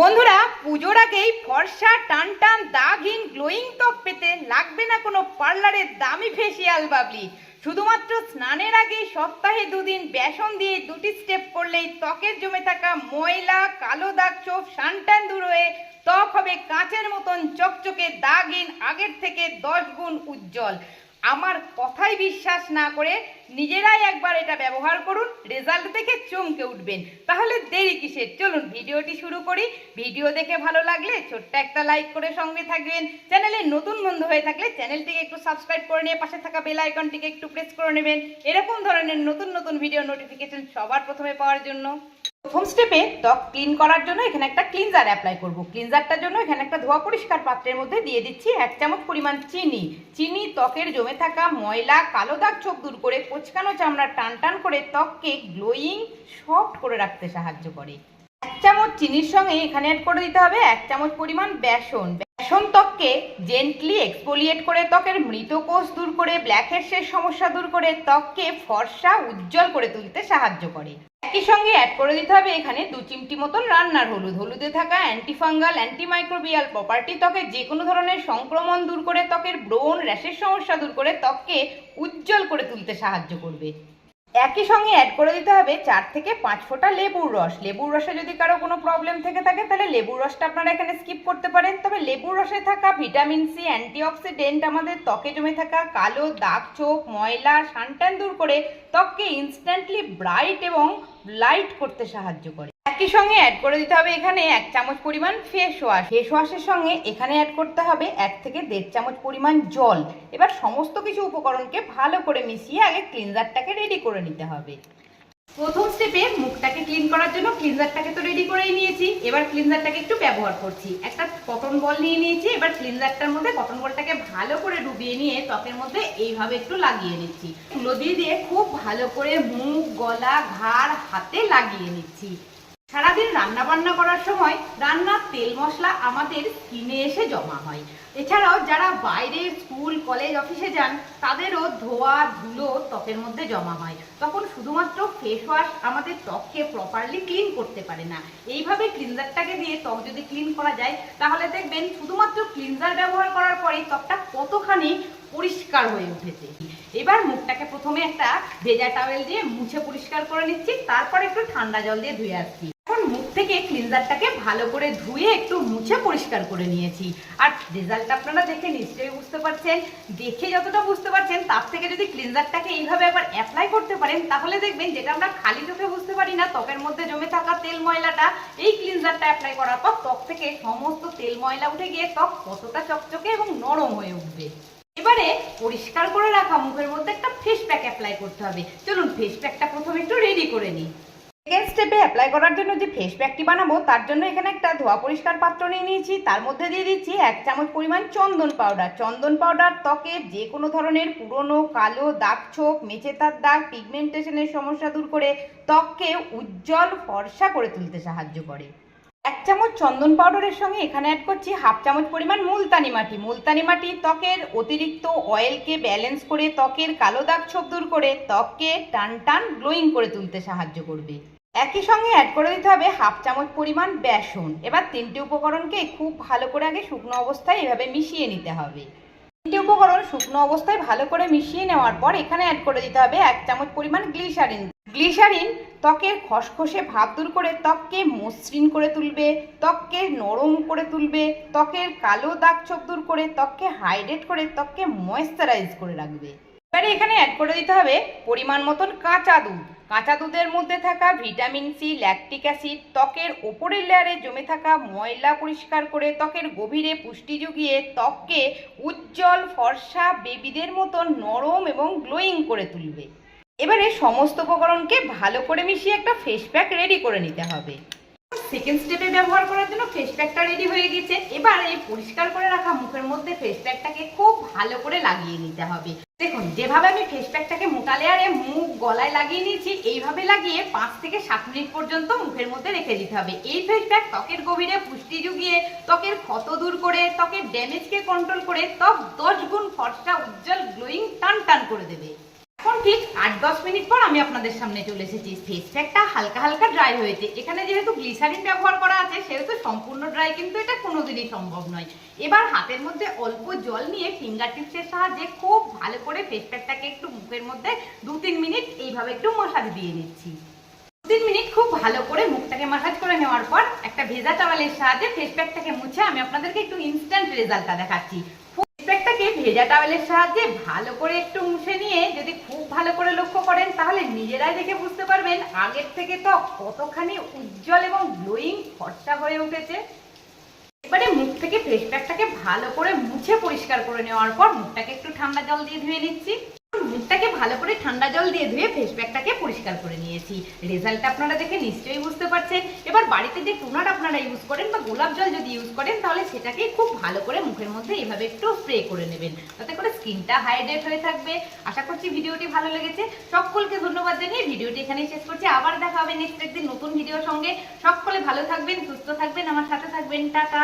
বন্ধুরা, পুজোর আগেই ফর্সা টান টান দাগহীন গ্লোয়িং ত্বক পেতে লাগবে না কোনো পার্লারের দামি ফেসিয়াল বাবলি। শুধুমাত্র স্নানের আগে সপ্তাহে দুদিন বেসন দিয়ে দুটি স্টেপ করলেই ত্বকের জমে থাকা ময়লা, কালো দাগ চোখ সানটান দূর হয়ে ত্বক হবে কাঁচের মতন চকচকে, দাগহীন, আগের থেকে দশ গুণ উজ্জ্বল। আমার কথাই বিশ্বাস না করে নিজেরাই একবার এটা ব্যবহার করুন রেজাল্ট দেখে চমকে উঠবেন। তাহলে দেরি কিসের? চলুন, ভিডিওটি শুরু করি। ভিডিও দেখে ভালো লাগলে ছোট্ট একটা লাইক করে সঙ্গে থাকবেন। চ্যানেলে নতুন বন্ধু হয়ে থাকলে চ্যানেলটিকে একটু সাবস্ক্রাইব করে নিয়ে পাশে থাকা বেল আইকনটিকে একটু প্রেস করে নেবেন। এরকম ধরনের নতুন নতুন ভিডিও নোটিফিকেশন সবার প্রথমে পাওয়ার জন্য। প্রথম স্টেপে ত্বক ক্লিন করার জন্য এখানে একটা ক্লিনজার অ্যাপ্লাই করব। ক্লিনজারটার জন্য এখানে একটা ধোয়া পরিষ্কার পাত্রের মধ্যে দিয়ে দিচ্ছি এক চামচ পরিমাণ চিনি। চিনি ত্বকের জমে থাকা ময়লা, কালো দাগ চোখ দূর করে কোচকানো চামড়া টান টান করে ত্বককে গ্লোয়িং সফট করে রাখতে সাহায্য করে। এক চামচ চিনির সঙ্গে এখানে অ্যাড করে দিতে হবে এক চামচ পরিমাণ বেসন। বেসন ত্বককে জেন্টলি এক্সপোলিয়েট করে ত্বকের মৃত কোষ দূর করে ব্ল্যাক হেডসের সমস্যা দূর করে ত্বককে ফর্সা, উজ্জ্বল করে তুলতে সাহায্য করে। একই সঙ্গে অ্যাড করে দিতে হবে এখানে দু চিমটি মতন রান্নার হলুদ। হলুদে থাকা অ্যান্টিফাঙ্গাল অ্যান্টিমাইক্রোবিয়াল প্রপার্টি ত্বকে যে কোনো ধরনের সংক্রমণ দূর করে ত্বকের ব্রণ, র্যাশের সমস্যা দূর করে ত্বককে উজ্জ্বল করে তুলতে সাহায্য করবে। একই সঙ্গে অ্যাড করে দিতে হবে চার থেকে পাঁচ ফোঁটা লেবুর রস। লেবুর রসে যদি কারও কোনো প্রবলেম থেকে থাকে, তাহলে লেবুর রসটা আপনারা এখানে স্কিপ করতে পারেন। তবে লেবুর রসে থাকা ভিটামিন সি অ্যান্টিঅক্সিডেন্ট আমাদের ত্বকে জমে থাকা কালো দাগ, চোখ, ময়লা, সানট্যান দূর করে ত্বককে ইনস্ট্যান্টলি ব্রাইট এবং লাইট করতে সাহায্য করে। একই সঙ্গে অ্যাড করে দিতে হবে এখানে এক চামচ পরিমাণ ফেস ওয়াশ ফেস ওয়াশের সঙ্গে এখানে অ্যাড করতে হবে এক থেকে দেড় চামচ পরিমাণ জল। এবার সমস্ত কিছু উপকরণকে ভালো করে মিশিয়ে আগে ক্লিনজারটাকে রেডি করে নিতে হবে। প্রথম স্টেপে মুখটাকে ক্লিন করার জন্য ক্লিনজারটাকে তো রেডি করেই নিয়েছি। এবার ক্লিনজারটাকে একটু ব্যবহার করছি। একটা কটন বল নিয়ে নিয়েছি, এবার ক্লিনজারটার মধ্যে কটন বলটাকে ভালো করে ডুবিয়ে নিয়ে ত্বকের মধ্যে এইভাবে একটু লাগিয়ে নিচ্ছি। তুলো দিয়ে দিয়ে খুব ভালো করে মুখ, গলা, ঘাড়, হাতে লাগিয়ে নিচ্ছি। সারাদিন রান্না বান্না করার সময় রান্নার তেল মশলা আমাদের স্কিনে এসে জমা হয়। এছাড়াও যারা বাইরে স্কুল, কলেজ, অফিসে যান, তাদেরও ধোয়া, ধুলো ত্বকের মধ্যে জমা হয়। তখন শুধুমাত্র ফেস ওয়াশ আমাদের ত্বককে প্রপারলি ক্লিন করতে পারে না। এইভাবে ক্লিনজারটাকে দিয়ে ত্বক যদি ক্লিন করা যায়, তাহলে দেখবেন শুধুমাত্র ক্লিনজার ব্যবহার করার পরেই ত্বকটা কতখানি পরিষ্কার হয়ে উঠেছে। এবার মুখটাকে প্রথমে একটা ভেজা টাওয়েল দিয়ে মুছে পরিষ্কার করে নিচ্ছি, তারপর একটু ঠান্ডা জল দিয়ে ধুয়ে আসছি। থেকে ক্লিনজারটাকে ভালো করে ধুয়ে একটু মুছে পরিষ্কার করে নিয়েছি। আর রেজাল্ট আপনারা দেখে নিশ্চয়ই বুঝতে পারছেন। দেখে যতটা বুঝতে পারছেন, তার থেকে যদি ক্লিনজারটাকে এইভাবে একবার অ্যাপ্লাই করতে পারেন, তাহলে দেখবেন যেটা আমরা খালি চোখে বুঝতে পারি না, ত্বকের মধ্যে জমে থাকা তেল ময়লাটা, এই ক্লিনজারটা অ্যাপ্লাই করার পর ত্বক থেকে সমস্ত তেল ময়লা উঠে গিয়ে ত্বক কতটা চকচকে এবং নরম হয়ে উঠবে। এবারে পরিষ্কার করে রাখা মুখের মধ্যে একটা ফেস প্যাক অ্যাপ্লাই করতে হবে। চলুন ফেস প্যাকটা প্রথমে একটু রেডি করে নিই। সেকেন্ড স্টেপে অ্যাপ্লাই করার জন্য যে ফেস প্যাকটি বানাবো, তার জন্য এখানে একটা ধোয়া পরিষ্কার পাত্র নিয়ে নিয়েছি। তার মধ্যে দিয়ে দিচ্ছি এক চামচ পরিমাণ চন্দন পাউডার চন্দন পাউডার ত্বকের যে কোনো ধরনের পুরনো, কালো, দাগ ছোপ, মেচেতার দাগ পিগমেন্টেশনের সমস্যা দূর করে ত্বককে উজ্জ্বল, ফর্সা করে তুলতে সাহায্য করে। এক চামচ চন্দন পাউডারের সঙ্গে এখানে অ্যাড করছি হাফ চামচ পরিমাণ মুলতানি মাটি। মুলতানি মাটি ত্বকের অতিরিক্ত অয়েলকে ব্যালেন্স করে ত্বকের কালো দাগ ছোপ দূর করে ত্বককে টান টান গ্লোয়িং করে তুলতে সাহায্য করবে। একই সঙ্গে অ্যাড করে দিতে হবে হাফ চামচ পরিমাণ বেসন। এবার তিনটি উপকরণকে খুব ভালো করে আগে শুকনো অবস্থায় এভাবে মিশিয়ে নিতে হবে। তিনটি উপকরণ শুকনো অবস্থায় ভালো করে মিশিয়ে নেওয়ার পর এখানে অ্যাড করে দিতে হবে এক চামচ পরিমাণ গ্লিসারিন গ্লিসারিন ত্বকের খসখসে ভাব দূর করে ত্বককে মসৃণ করে তুলবে, ত্বককে নরম করে তুলবে, ত্বকের কালো দাগ ছোপ দূর করে ত্বককে হাইড্রেট করে ত্বককে ময়েশ্চারাইজ করে রাখবে। এবারে এখানে অ্যাড করে দিতে হবে পরিমাণ মতন কাঁচা দুধ। কাঁচা দুধের মধ্যে থাকা ভিটামিন সি, ল্যাকটিক অ্যাসিড, ত্বকের ওপরের লেয়ারে জমে থাকা ময়লা পরিষ্কার করে ত্বকের গভীরে পুষ্টি জুগিয়ে ত্বককে উজ্জ্বল ফর্সা বেবিদের মতো নরম এবং গ্লোয়িং করে তুলবে। এবারে সমস্ত উপকরণকে ভালো করে মিশিয়ে একটা ফেস প্যাক রেডি করে নিতে হবে। সেকেন্ড স্টেপে ব্যবহার করার জন্য ফেস প্যাকটা রেডি হয়ে গেছে। এবার এই পরিষ্কার করে রাখা মুখের মধ্যে ফেস প্যাকটাকে খুব ভালো করে লাগিয়ে নিতে হবে। দেখুন, যেভাবে আমি ফেস প্যাকটাকে মোটা লেয়ারে মুখ গলায় লাগিয়ে নিয়েছি, এইভাবে লাগিয়ে পাঁচ থেকে সাত মিনিট পর্যন্ত মুখের মধ্যে রেখে দিতে হবে। এই ফেস প্যাক ত্বকের গভীরে পুষ্টি জুগিয়ে, ত্বকের ক্ষত দূর করে, ত্বকের ড্যামেজকে কন্ট্রোল করে, ত্বক দশ গুণ ফর্সা, উজ্জ্বল গ্লোয়িং টান টান করে দেবে। এখন ঠিক আট, দশ মিনিট পর আমি আপনাদের সামনে চলে এসেছি। হালকা হালকা ড্রাই হয়েছে। এখানে যেহেতু গ্লিসারিন ব্যবহার করা আছে, সেহেতু সম্পূর্ণ ড্রাই কিন্তু এটা কোনোদিনই সম্ভব নয়। এবার হাতের মধ্যে অল্প জল নিয়ে ফিঙ্গার টিপসের সাহায্যে খুব ভালো করে ফেস প্যাকটাকে একটু মুখের মধ্যে দু, তিন মিনিট এইভাবে একটু মশাজ দিয়ে নিচ্ছি। দু, তিন মিনিট খুব ভালো করে মুখটাকে মাসাজ করে নেওয়ার পর একটা ভেজা টাওয়ালের সাহায্যে ফেস প্যাকটাকে মুছে আমি আপনাদেরকে একটু ইনস্ট্যান্ট রেজাল্টটা দেখাচ্ছি। ফেসপ্যাকটাকে ভেজা টাওয়েলের সাহায্যে ভালো করে একটু মুছে নিয়ে যদি খুব ভালো করে লক্ষ্য করেন, তাহলে নিজেরাই দেখে বুঝতে পারবেন আগের থেকে তো কতখানি উজ্জ্বল এবং গ্লোয়িং ফর্সা হয়ে উঠেছে। এবারে মুখ থেকে ফেস প্যাকটাকে ভালো করে মুছে পরিষ্কার করে নেওয়ার পর মুখটাকে একটু ঠান্ডা জল দিয়ে ধুয়ে নিচ্ছি। মুখটাকে ভালো করে ঠান্ডা জল দিয়ে ধুয়ে ফেস প্যাকটাকে পরিষ্কার করে নিয়েছি। রেজাল্ট আপনারা দেখে নিশ্চয়ই বুঝতে পারছেন। এবার বাড়িতে যে টোনার আপনারা ইউজ করেন বা গোলাপ জল যদি ইউজ করেন, তাহলে সেটাকে খুব ভালো করে মুখের মধ্যে এইভাবে একটু স্প্রে করে নেবেন। তাতে করে স্কিনটা হাইড্রেট হয়ে থাকবে। আশা করছি ভিডিওটি ভালো লেগেছে। সকলকে ধন্যবাদ জানিয়ে ভিডিওটি এখানেই শেষ করছি। আবার দেখা হবে নেক্সট একদিন নতুন ভিডিওর সঙ্গে। সকলে ভালো থাকবেন, সুস্থ থাকবেন। আমার সাথে থাকবেন। টাটা!